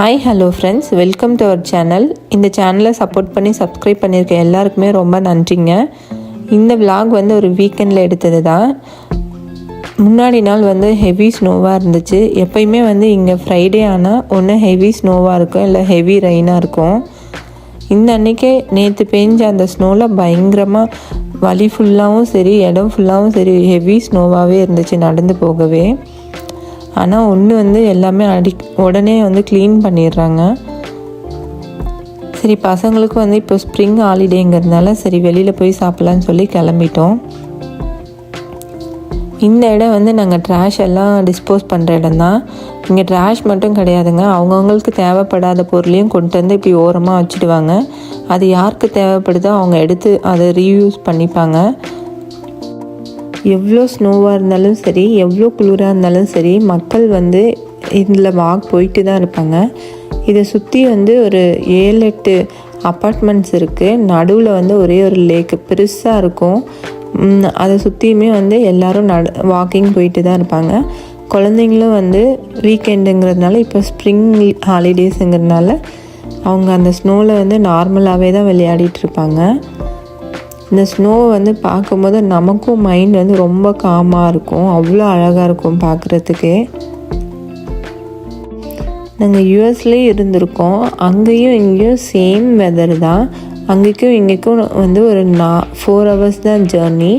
Hi hello friends welcome to our channel இந்த சேனலை support பண்ணி சப்ஸ்கிரைப் பண்ணியிருக்க எல்லாருக்குமே ரொம்ப நன்றிங்க. இந்த விலாக் வந்து ஒரு வீக்கெண்டில் எடுத்தது தான். முன்னாடி நாள் வந்து ஹெவி ஸ்னோவாக இருந்துச்சு. எப்பயுமே வந்து இங்கே ஃப்ரைடே ஆனால் ஒன்று ஹெவி ஸ்னோவாக இருக்கும் இல்லை ஹெவி ரெயினாக இருக்கும். இந்த அன்றைக்கே நேற்று பெஞ்ச அந்த ஸ்னோவில் பயங்கரமாக வழி ஃபுல்லாகவும் சரி இடம் ஃபுல்லாகவும் சரி ஹெவி ஸ்னோவாகவே இருந்துச்சு நடந்து போகவே. ஆனால் ஒன்று வந்து எல்லாமே அடி உடனே வந்து க்ளீன் பண்ணிடுறாங்க. சரி பசங்களுக்கு வந்து இப்போ ஸ்ப்ரிங் ஹாலிடேங்கிறதுனால சரி வெளியில் போய் சாப்பிட்லான்னு சொல்லி கிளம்பிட்டோம். இந்த இடம் வந்து நாங்கள் ட்ராஷ் எல்லாம் டிஸ்போஸ் பண்ணுற இடம் தான் இங்கே ட்ராஷ் மட்டும் கிடையாதுங்க. அவங்கவுங்களுக்கு தேவைப்படாத பொருளையும் கொண்டு வந்து இப்படி ஓரமாக வச்சுடுவாங்க. அது யாருக்கு தேவைப்படுதோ அவங்க எடுத்து அதை ரீயூஸ் பண்ணிப்பாங்க. எவ்வளோ ஸ்னோவாக இருந்தாலும் சரி எவ்வளோ குளிராக இருந்தாலும் சரி மக்கள் வந்து இதில் வாக் போயிட்டு தான் இருப்பாங்க. இதை சுற்றி வந்து ஒரு ஏழு எட்டு அப்பார்ட்மெண்ட்ஸ் இருக்குது நடுவில் வந்து ஒரே ஒரு லேக்கு பெருசாக இருக்கும். அதை சுற்றியுமே வந்து எல்லோரும் நட வாக்கிங் போயிட்டு தான் இருப்பாங்க. குழந்தைங்களும் வந்து வீக்கெண்டுங்கிறதுனால இப்போ ஸ்ப்ரிங் ஹாலிடேஸுங்கிறதுனால அவங்க அந்த ஸ்னோவில் வந்து நார்மலாகவே தான் விளையாடிட்டு இருப்பாங்க. இந்த ஸ்னோவை வந்து பார்க்கும்போது நமக்கும் மைண்ட் வந்து ரொம்ப காமாக இருக்கும். அவ்வளோ அழகாக இருக்கும் பார்க்குறதுக்கு. நாங்கள் யூஎஸ்லேயே இருந்திருக்கோம். அங்கேயும் இங்கேயும் சேம் வெதர் தான். அங்கேக்கும் இங்கேக்கும் வந்து ஒரு நா ஃபோர் ஹவர்ஸ் தான் ஜேர்னி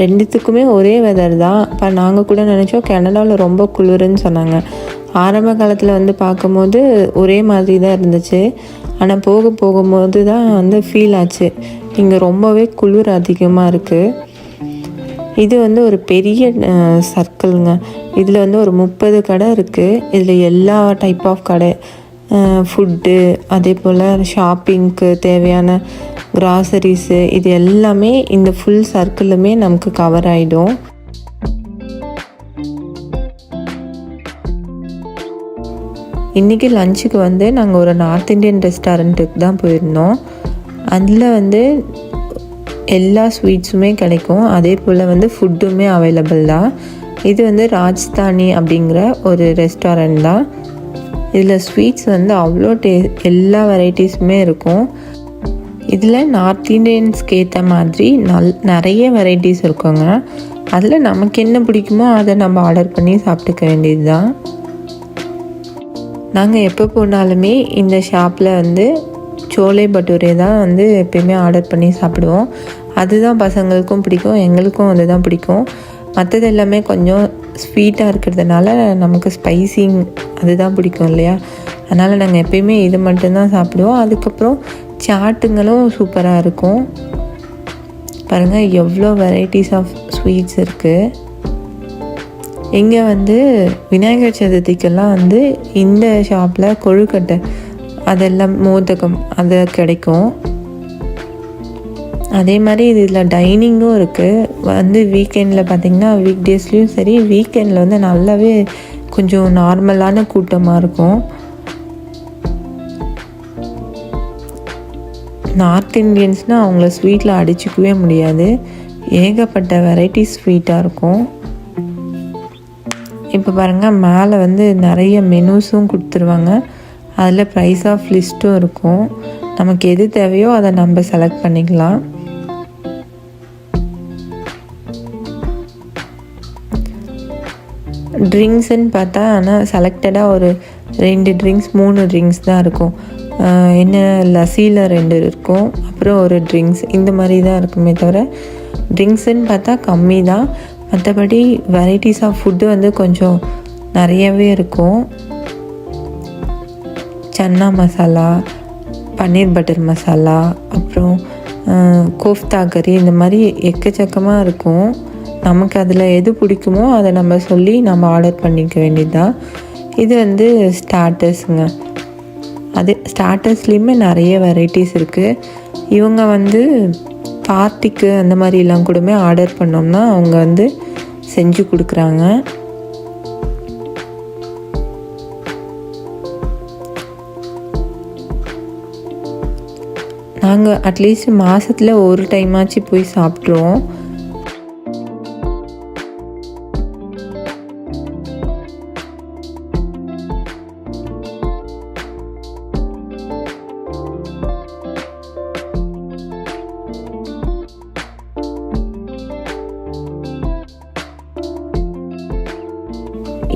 ரெண்டுத்துக்குமே ஒரே வெதர் தான். இப்போ நாங்கள் கூட நினச்சோம் கனடாவில் ரொம்ப குளிர்னு சொன்னாங்க. ஆரம்ப காலத்தில் வந்து பார்க்கும்போது ஒரே மாதிரி தான் இருந்துச்சு. ஆனால் போக போகும்போது தான் வந்து ஃபீல் ஆச்சு. இங்கே ரொம்பவே குளிர் அதிகமாக இருக்குது இது வந்து ஒரு பெரிய சர்க்கிள்ங்க இதில் வந்து ஒரு முப்பது கடை இருக்குது இதில் எல்லா டைப் ஆஃப் கடை ஃபுட்டு அதே போல் ஷாப்பிங்க்கு தேவையான கிராசரிஸு இது எல்லாமே இந்த ஃபுல் சர்க்கிளுமே நமக்கு கவர் ஆகிடும் இன்றைக்கி லஞ்சுக்கு வந்து நாங்கள் ஒரு நார்த் இந்தியன் ரெஸ்டாரண்ட்டுக்கு தான் போயிருந்தோம். அதில் வந்து எல்லா ஸ்வீட்ஸுமே கிடைக்கும். அதே போல் வந்து ஃபுட்டுமே அவைலபிள் தான். இது வந்து ராஜஸ்தானி அப்படிங்கிற ஒரு ரெஸ்டாரண்ட் தான். இதில் ஸ்வீட்ஸ் வந்து அவ்வளோ டே எல்லா வெரைட்டிஸுமே இருக்கும். இதில் நார்த் இண்டியன்ஸ்க்கு ஏற்ற மாதிரி நல் நிறைய வெரைட்டிஸ் இருக்குங்க. அதில் நமக்கு என்ன பிடிக்குமோ அதை நம்ம ஆர்டர் பண்ணி சாப்பிட்டுக்க வேண்டியது தான் நாங்கள் எப்போ போனாலுமே இந்த ஷாப்பில் வந்து சோலை பட்டூரே தான் வந்து எப்பயுமே ஆர்டர் பண்ணி சாப்பிடுவோம். அதுதான் பசங்களுக்கும் பிடிக்கும் எங்களுக்கும் அதுதான் பிடிக்கும். மற்றது எல்லாமே கொஞ்சம் ஸ்வீட்டாக இருக்கிறதுனால நமக்கு ஸ்பைசிங் அதுதான் பிடிக்கும் இல்லையா? அதனால் நாங்கள் எப்பயுமே இது மட்டும்தான் சாப்பிடுவோம். அதுக்கப்புறம் சாட்டுங்களும் சூப்பராக இருக்கும். பாருங்கள் எவ்வளோ வெரைட்டிஸ் ஆஃப் ஸ்வீட்ஸ் இருக்குது இங்கே வந்து விநாயகர் சதுர்த்திக்கெல்லாம் வந்து இந்த ஷாப்பில் கொழுக்கட்டை அதெல்லாம் மோதகம் அது கிடைக்கும். அதே மாதிரி இதில் டைனிங்கும் இருக்குது வந்து வீக்கெண்டில் பார்த்திங்கன்னா வீக் டேஸ்லேயும் சரி வீக்கெண்டில் வந்து நல்லாவே கொஞ்சம் நார்மலான கூட்டமாக இருக்கும். நார்த் இந்தியன்ஸ்னால் அவங்கள ஸ்வீட்டில் அடிச்சுக்கவே முடியாது. ஏகப்பட்ட வெரைட்டி ஸ்வீட்டாக இருக்கும். இப்போ பாருங்கள் மேலே வந்து நிறைய மெனுஸும் கொடுத்துருவாங்க. அதில் ப்ரைஸ் ஆஃப் லிஸ்ட்டும் இருக்கும். நமக்கு எது தேவையோ அதை நம்ம செலக்ட் பண்ணிக்கலாம். ட்ரிங்க்ஸ்ன்னு பார்த்தா ஆனால் செலக்டடாக ஒரு ரெண்டு ட்ரிங்க்ஸ் மூணு ட்ரிங்க்ஸ் தான் இருக்கும். என்ன லசியில் ரெண்டு இருக்கும். அப்புறம் ஒரு ட்ரிங்க்ஸ் இந்த மாதிரி தான் இருக்குமே தவிர ட்ரிங்க்ஸுன்னு பார்த்தா கம்மி தான். மற்றபடி வெரைட்டிஸ் ஆஃப் ஃபுட்டு வந்து கொஞ்சம் நிறையவே இருக்கும். சன்னா மசாலா பன்னீர் பட்டர் மசாலா அப்புறம் கோஃப்தா கறி இந்த மாதிரி எக்கச்சக்கமாக இருக்கும். நமக்கு அதில் எது பிடிக்குமோ அதை நம்ம சொல்லி நம்ம ஆர்டர் பண்ணிக்க வேண்டியதுதான். இது வந்து ஸ்டார்டர்ஸுங்க அது ஸ்டார்டர்ஸ்லேயுமே நிறைய வெரைட்டிஸ் இருக்குது இவங்க வந்து பார்ட்டிக்கு அந்த மாதிரிலாம் கூடமே ஆர்டர் பண்ணோம்னா அவங்க வந்து செஞ்சு கொடுக்குறாங்க. நாங்கள் அட்லீஸ்ட் மாதத்தில் ஒரு டைமாச்சு போய் சாப்பிட்ருவோம்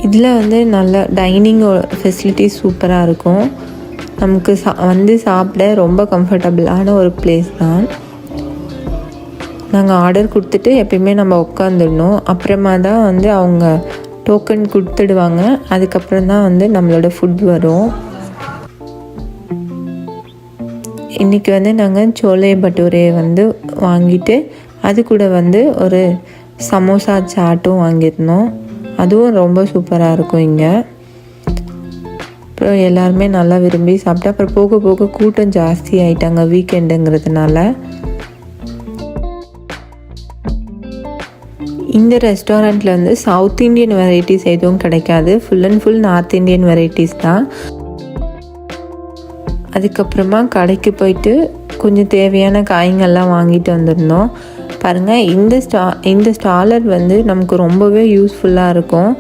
இதில் வந்து நல்ல டைனிங் ஃபெசிலிட்டி சூப்பராக இருக்கும். நமக்கு சா வந்து சாப்பிட ரொம்ப கம்ஃபர்டபுளான ஒரு பிளேஸ் தான். நாங்கள் ஆர்டர் கொடுத்துட்டு எப்பயுமே நம்ம உட்காந்துடணும் அப்புறமா தான் வந்து அவங்க டோக்கன் கொடுத்துடுவாங்க. அதுக்கப்புறம் தான் வந்து நம்மளோட ஃபுட் வரும். இன்றைக்கி வந்து நாங்கள் சோலை பட்டூரே வந்து வாங்கிட்டு அது கூட வந்து ஒரு சமோசா சாட்டும் வாங்கியிருந்தோம். அதுவும் ரொம்ப சூப்பராக இருக்கும் இங்கே. அப்புறம் எல்லாருமே நல்லா விரும்பி சாப்பிட்டு அப்புறம் போக போக கூட்டம் ஜாஸ்தி ஆயிட்டாங்க வீக்கெண்டுங்கிறதுனால இந்த ரெஸ்டாரண்ட்டில் வந்து சவுத் இந்தியன் வெரைட்டிஸ் எதுவும் கிடைக்காது. Full and full north Indian varieties தான். அதுக்கப்புறமா கடைக்கு போயிட்டு கொஞ்சம் தேவையான காய்கள்லாம் வாங்கிட்டு வந்திருந்தோம். பாருங்கள் இந்த ஸ்டா இந்த ஸ்டாலர் வந்து நமக்கு ரொம்பவே யூஸ்ஃபுல்லாக இருக்கும்.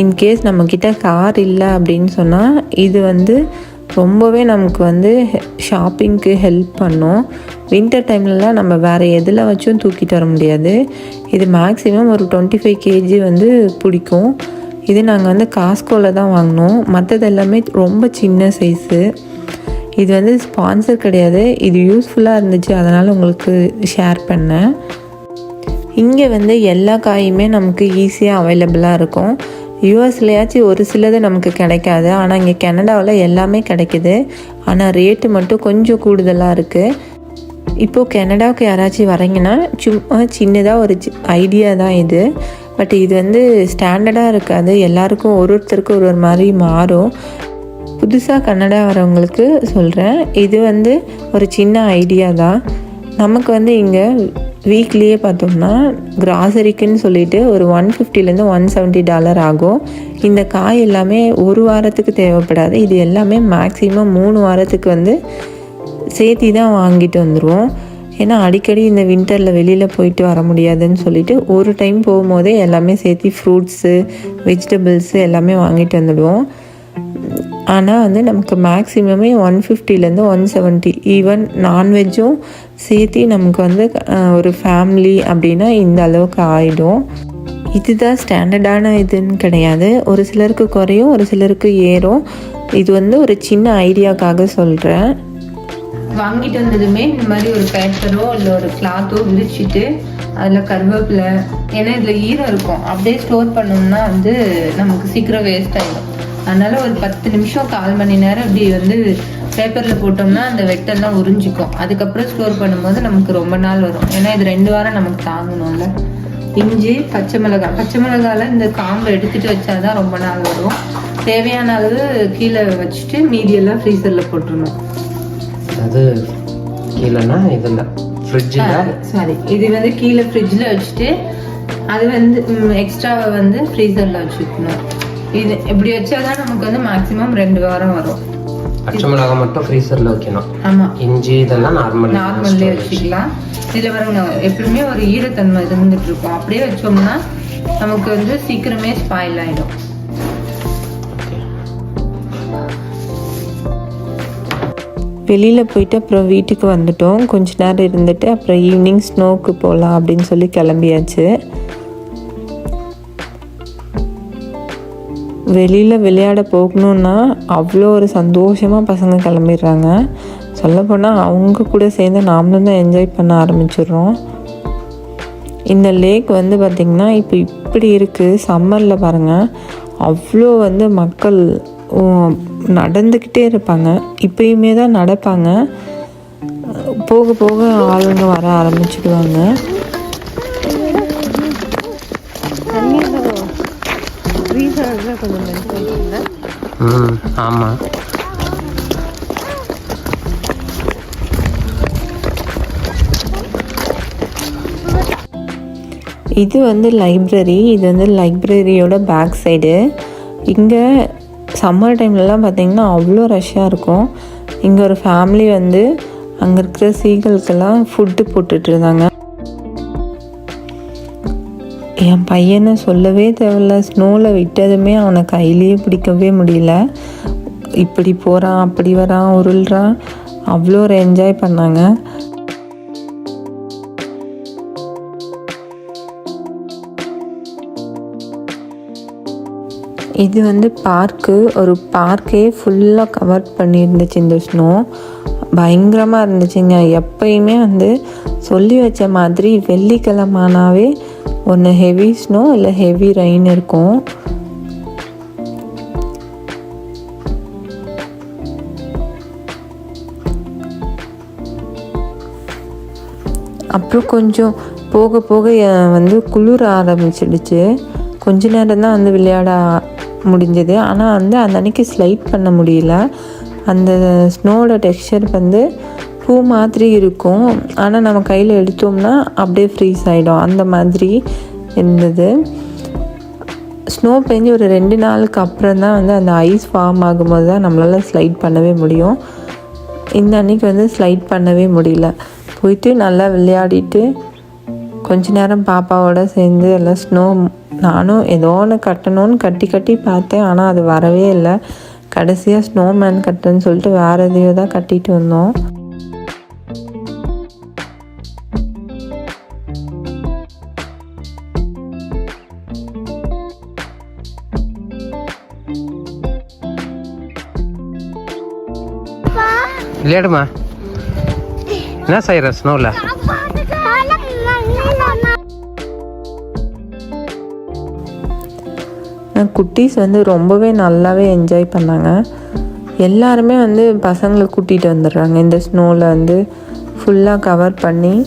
இன்கேஸ் நம்மக்கிட்ட கார் இல்லை அப்படின்னு சொன்னால் இது வந்து ரொம்பவே நமக்கு வந்து ஷாப்பிங்க்கு ஹெல்ப் பண்ணும். வின்டர் டைம்லலாம் நம்ம வேறு எதில் வச்சும் தூக்கிட்டு வர முடியாது. இது மேக்ஸிமம் ஒரு டுவெண்ட்டி ஃபைவ் கேஜி வந்து பிடிக்கும். இது நாங்கள் வந்து காஸ்கோவில் தான் வாங்கினோம். மற்றது எல்லாமே ரொம்ப சின்ன சைஸு இது வந்து ஸ்பான்சர் கிடையாது. இது யூஸ்ஃபுல்லாக இருந்துச்சு. அதனால் உங்களுக்கு ஷேர் பண்ணேன். இங்கே வந்து எல்லா காயுமே நமக்கு ஈஸியாக அவைலபிளாக இருக்கும். யூஎஸ்லையாச்சும் ஒரு சிலது நமக்கு கிடைக்காது. ஆனால் இங்கே கனடாவில் எல்லாமே கிடைக்குது. ஆனால் ரேட்டு மட்டும் கொஞ்சம் கூடுதலாக இருக்குது இப்போது கனடாவுக்கு யாராச்சும் வரீங்கன்னா சும்மா சின்னதாக ஒரு ஐடியா தான் இது. பட் இது வந்து ஸ்டாண்டர்டாக இருக்காது. எல்லாருக்கும் ஒரு ஒருத்தருக்கும் ஒரு ஒரு மாதிரி மாறும். புதுசாக கன்னடா வரவங்களுக்கு சொல்கிறேன் இது வந்து ஒரு சின்ன ஐடியா தான். நமக்கு வந்து இங்கே வீக்லியே பார்த்தோம்னா கிராசரிக்குன்னு சொல்லிட்டு ஒரு ஒன் ஃபிஃப்டிலேருந்து ஒன் செவன்ட்டி டாலர் ஆகும். இந்த காய் எல்லாமே ஒரு வாரத்துக்கு தேவைப்படாது. இது எல்லாமே மேக்ஸிமம் மூணு வாரத்துக்கு வந்து சேர்த்தி தான் வாங்கிட்டு வந்துடுவோம் ஏன்னா அடிக்கடி இந்த வின்டரில் வெளியில் போயிட்டு வர முடியாதுன்னு சொல்லிட்டு ஒரு டைம் போகும்போதே எல்லாமே சேர்த்து ஃப்ரூட்ஸு வெஜிடபிள்ஸு எல்லாமே வாங்கிட்டு வந்துடுவோம். ஆனால் வந்து நமக்கு மேக்ஸிமமே ஒன் ஃபிஃப்டிலேருந்து ஒன் செவன்ட்டி ஈவன் நான்வெஜ்ஜும் சேர்த்து நமக்கு வந்து ஒரு ஃபேமிலி அப்படின்னா இந்த அளவுக்கு ஆகிடும் இதுதான் ஸ்டாண்டர்டான இதுன்னு கிடையாது. ஒரு சிலருக்கு குறையும் ஒரு சிலருக்கு ஏறும். இது வந்து ஒரு சின்ன ஐடியாக்காக சொல்கிறேன் வாங்கிட்டு வந்ததுமே இந்த மாதிரி ஒரு பேப்பரோ இல்லை ஒரு கிளாத்தோ விரிச்சிட்டு அதில் கருவேப்பிலை ஏன்னா இதில் ஈரம் இருக்கும். அப்படியே ஸ்டோர் பண்ணோம்னா வந்து நமக்கு சீக்கிரம் வேஸ்ட் ஆகிடும் அதனால ஒரு பத்து நிமிஷம் கால் மணி நேரம் இப்படி வந்து பேப்பரில் போட்டோம்னா அந்த வெட்டெல்லாம் உறிஞ்சிக்கும். அதுக்கப்புறம் ஸ்டோர் பண்ணும்போது நமக்கு ரொம்ப நாள் வரும். ஏன்னா இது ரெண்டு வாரம் நமக்கு தாங்கணும்ல. இஞ்சி பச்சை மிளகாய். பச்சை மிளகால இந்த காம்பை எடுத்துட்டு வச்சாதான் ரொம்ப நாள் வரும். தேவையான அளவு கீழே வச்சுட்டு மீதியெல்லாம் ஃப்ரீசரில் போட்டுருணும் அது கீழேனா இதில் ஃப்ரிட்ஜில் சாரி இது வந்து கீழே ஃப்ரிட்ஜில் வச்சுட்டு அது வந்து எக்ஸ்ட்ராவை வந்து ஃப்ரீசரில் வச்சுக்கணும். இது இப்படி வச்சாதான் நமக்கு வந்து மேக்ஸிமம் ரெண்டு வாரம் வரும். பச்சை மிளகாய் மட்டும் ஃப்ரீசரில் வைக்கணும். ஆமாம் இஞ்சி இதெல்லாம் நார்மல் நார்மல்லே வச்சுக்கலாம். இதில் பாருங்க எப்பவுமே ஒரு ஈரத்தன்மை இருந்துட்டு இருக்கும். அப்படியே வச்சோம்னா நமக்கு வந்து சீக்கிரமே ஸ்பாயில் ஆயிடும். வெளியில் போயிட்டு அப்புறம் வீட்டுக்கு வந்துட்டோம். கொஞ்ச நேரம் இருந்துட்டு அப்புறம் ஈவினிங் ஸ்னோக்கு போகலாம் அப்படின்னு சொல்லி கிளம்பியாச்சு. வெளியில் விளையாட போகணுன்னா அவ்வளோ ஒரு சந்தோஷமாக பசங்க கிளம்பிடுறாங்க. சொல்லப்போனால் அவங்க கூட சேர்ந்து நாமளும் தான் என்ஜாய் பண்ண ஆரம்பிச்சிடுறோம். இந்த லேக் வந்து பார்த்திங்கன்னா இப்போ இப்படி இருக்குது சம்மரில் பாருங்கள் அவ்வளோ வந்து மக்கள் நடந்துக்கிட்டே இருப்பாங்க. இப்பயுமே தான் நடப்பாங்க. போக போக ஆளுங்க வர ஆரம்பிச்சிடுவாங்க. ம் ஆமாம் இது வந்து லைப்ரரி இது வந்து லைப்ரரியோட பேக் சைடு இங்கே சம்மர் டைம்லலாம் பார்த்தீங்கன்னா அவ்வளோ ரஷ்ஷாக இருக்கும். இங்கே ஒரு ஃபேமிலி வந்து அங்கே இருக்கிற சீகளுக்கெல்லாம் ஃபுட்டு போட்டுட்ருந்தாங்க என் பையனை சொல்லவே தேவையில்ல. ஸ்னோவில் விட்டதுமே அவனை கையிலேயே பிடிக்கவே முடியல. இப்படி போகிறான் அப்படி வரான் உருள்றான். அவ்வளோ ஒரு என்ஜாய் பண்ணாங்க. இது வந்து பார்க்கு ஒரு பார்க்கே ஃபுல்லாக கவர் பண்ணியிருந்துச்சு இந்த ஸ்னோ பயங்கரமாக இருந்துச்சுங்க. எப்பயுமே வந்து சொல்லி வச்ச மாதிரி வெள்ளிக்கிழமானாவே ஒன்று ஹெவி ஸ்னோ இல்லை ஹெவி ரெயின் இருக்கும். அப்புறம் கொஞ்சம் போக போக வந்து குளிர ஆரம்பிச்சிடுச்சு. கொஞ்ச நேரம் தான் வந்து விளையாட முடிஞ்சது. ஆனால் வந்து அந்த அன்னைக்கு ஸ்லைட் பண்ண முடியல. அந்த ஸ்னோவோட டெக்ஸ்சர் வந்து பூ மாதிரி இருக்கும். ஆனால் நம்ம கையில் எடுத்தோம்னா அப்படியே ஃப்ரீஸ் ஆகிடும் அந்த மாதிரி இருந்தது. ஸ்னோ பெஞ்சு ஒரு ரெண்டு நாளுக்கு அப்புறம் தான் வந்து அந்த ஐஸ் ஃபார்ம் ஆகும்போது தான் நம்மளால் ஸ்லைட் பண்ணவே முடியும். இந்த அன்னைக்கு வந்து ஸ்லைட் பண்ணவே முடியல. போயிட்டு நல்லா விளையாடிட்டு கொஞ்ச நேரம் பாப்பாவோட சேர்ந்து எல்லாம் ஸ்னோ நானும் ஏதோ ஒன்று கட்டணும்னு கட்டி கட்டி பார்த்தேன். ஆனால் அது வரவே இல்லை. கடைசியாக ஸ்னோமேன் கட்டுன்னு சொல்லிட்டு வேறு எதையோ தான் கட்டிட்டு வந்தோம். விளையாடுமா? என்ன செய்கிற ஸ்னோவில் குட்டீஸ் வந்து ரொம்பவே நல்லாவே என்ஜாய் பண்ணாங்க. எல்லாருமே வந்து பசங்களை கூட்டிகிட்டு வந்துடுறாங்க. இந்த ஸ்னோவில் வந்து ஃபுல்லாக கவர் பண்ணி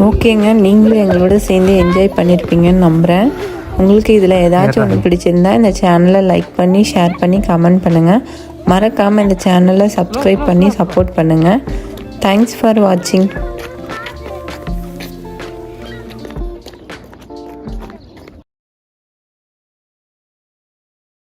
ஓகேங்க. நீங்களும் எங்களோட சேர்ந்து என்ஜாய் பண்ணியிருப்பீங்கன்னு நம்புகிறேன் உங்களுக்கு இதில் ஏதாச்சும் ஒன்று பிடிச்சிருந்தா இந்த சேனலை லைக் பண்ணி ஷேர் பண்ணி கமெண்ட் பண்ணுங்கள் மறக்காமல் இந்த சேனலை சப்ஸ்கிரைப் பண்ணி சப்போர்ட் பண்ணுங்கள் தேங்க்ஸ் ஃபார் வாட்சிங்